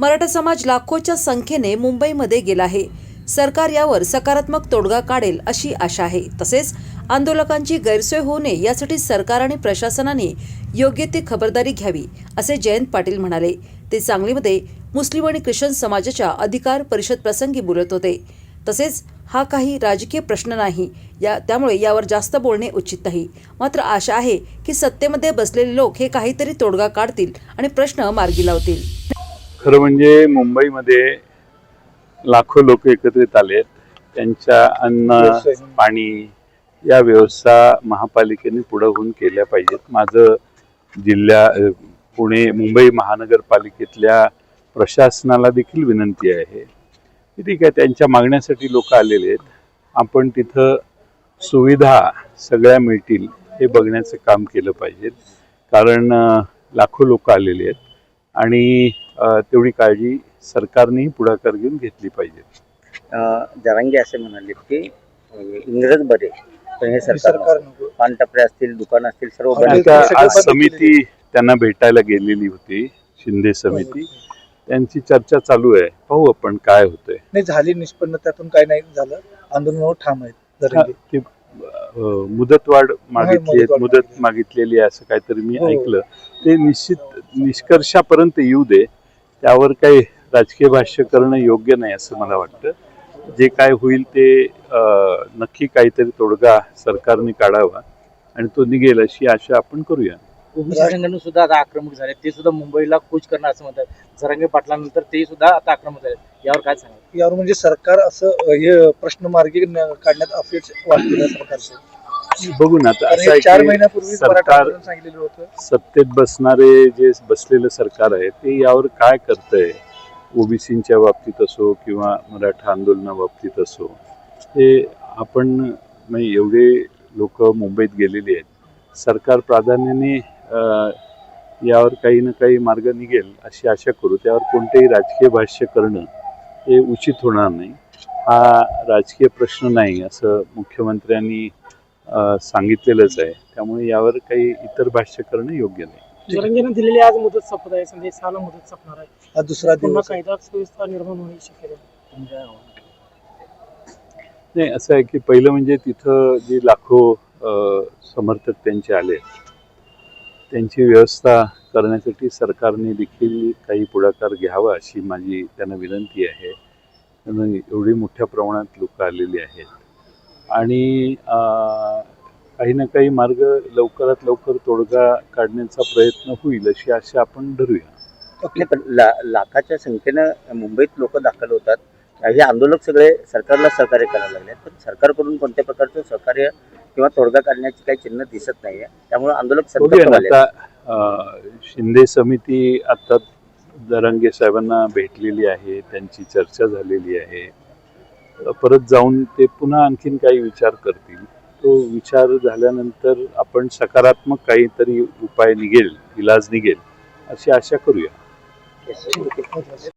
मराठा समाज लाखोच्या संख्येने मुंबईमध्ये गेला आहे. सरकार यावर सकारात्मक तोडगा काढेल अशी आशा आहे. तसेच आंदोलकांची गैरसोय होऊ नये यासाठी सरकार आणि प्रशासनाने योग्य ती खबरदारी घ्यावी असे जयंत पाटील म्हणाले. ते सांगलीमध्ये मुस्लिम आणि ख्रिश्चन समाजाच्या अधिकार परिषद प्रसंगी बोलत होते. तसेच हा काही राजकीय प्रश्न नाही. या त्यामुळे यावर जास्त बोलणे उचित नाही. मात्र आशा आहे की सत्तेमध्ये बसलेले लोक हे काहीतरी तोडगा काढतील आणि प्रश्न मार्गी लावतील. खरं म्हणजे मुंबईमध्ये लाखो लोक एकत्रित आलेत त्यांच्या अन्न पाणी या व्यवस्था महापालिकेने पुढं होऊन केल्या पाहिजेत. माझं जिल्ह्या पुणे मुंबई महानगरपालिकेतल्या प्रशासनाला देखील विनंती आहे की ठीक आहे त्यांच्या मागण्यासाठी लोक आलेले आहेत. आपण तिथं सुविधा सगळ्या मिळतील हे बघण्याचं काम केलं पाहिजे कारण लाखो लोक आलेले आहेत. आणि तेवढी काळजी सरकारनेही पुढाकार घेऊन घेतली पाहिजे. जरांगे असे म्हणाले की इंग्रज बरे पण हे सरकार. नको. पानटपरे असतील दुकान असतील सर्व आज समिती त्यांना भेटायला गेलेली होती शिंदे समिती. त्यांची चर्चा चालू आहे. पाहू आपण काय होतंय. नाही झाली निष्पन्न त्यातून काय नाही झालं. आंदोलनावर ठाम आहेत मुदतवाढ मागितली मुदत मागितली. मागितलेली आहे असं काहीतरी मी हो. ऐकलं. ते निश्चित निष्कर्षापर्यंत येऊ दे. त्यावर काही राजकीय भाष्य करणं योग्य नाही असं मला वाटतं. जे काय होईल ते नक्की काहीतरी तोडगा सरकारने काढावा आणि तो निघेल अशी आशा आपण करूया. ओबीसी सुद्धा आता आक्रमक झाले ते सुद्धा मुंबईला कूच करणार असं म्हणतात. जरांगे पाटलांनंतर ते सुद्धा आता आक्रमक झाले यावर काय सांगा यावर म्हणजे सरकार असं हे प्रश्न मार्गी काढण्यात अफेच वाटते सरकारचं बघू ना आता असं चार की महिन्यापूर्वी मराठा सरकार आंदोलन सांगितलेलं होतं. सत्तेत बसणारे जे बसलेलं सरकार आहे ते यावर काय करतंय? ओबीसीच्या बाबतीत असो किंवा मराठा आंदोलनाबाबतीत असो हे आपण म्हणजे एवढे लोक मुंबईत गेलेली आहेत. सरकार प्राधान्याने अं, यावर काही ना काही मार्ग निघेल अशी आशा करू. त्यावर कोणतेही राजकीय भाष्य करणं हे उचित होणार नाही. हा राजकीय प्रश्न नाही असं मुख्यमंत्र्यांनी सांगितलेलंच आहे. त्यामुळे यावर काही इतर भाष्य करणं योग्य नाही. दिलेली आज मुदत संपत आहे. संदेश सहाला मुदत संपणार आहे. हा दुसरा पुन्हा दिवस. कायदा सुव्यवस्था निर्माण होण्याची शक्यता आहे. नाही असं आहे की पहिलं म्हणजे तिथं जे लाखो अ, समर्थक त्यांचे आले. त्यांची व्यवस्था करण्यासाठी सरकारने देखील काही पुढाकार घ्यावा अशी माझी त्यांना विनंती आहे. कारण एवढी मोठ्या प्रमाणात लोक आलेली आहेत. आणि काही ना काही मार्ग लवकरात लवकर तोडगा काढण्याचा प्रयत्न होईल अशी आशा आपण धरूया. नाही, पण ला- लाखाच्या संख्येनं मुंबईत लोक दाखल होतात. हे आंदोलक सगळे सरकारला सहकार्य करायला लागले पण सरकारकडून कोणत्या प्रकारचं सहकार्य किंवा तोडगा काढण्याची काही चिन्ह दिसत नाहीये. त्यामुळे आंदोलक आता शिंदे समिती आता दरंगे साहेबांना भेटलेली आहे त्यांची चर्चा झालेली आहे. परत जाऊन ते पुन्हा आणखीन काही विचार करतील तो विचार झाल्यानंतर आपण सकारात्मक काहीतरी उपाय निघेल इलाज निघेल अशी आशा करूया Yes.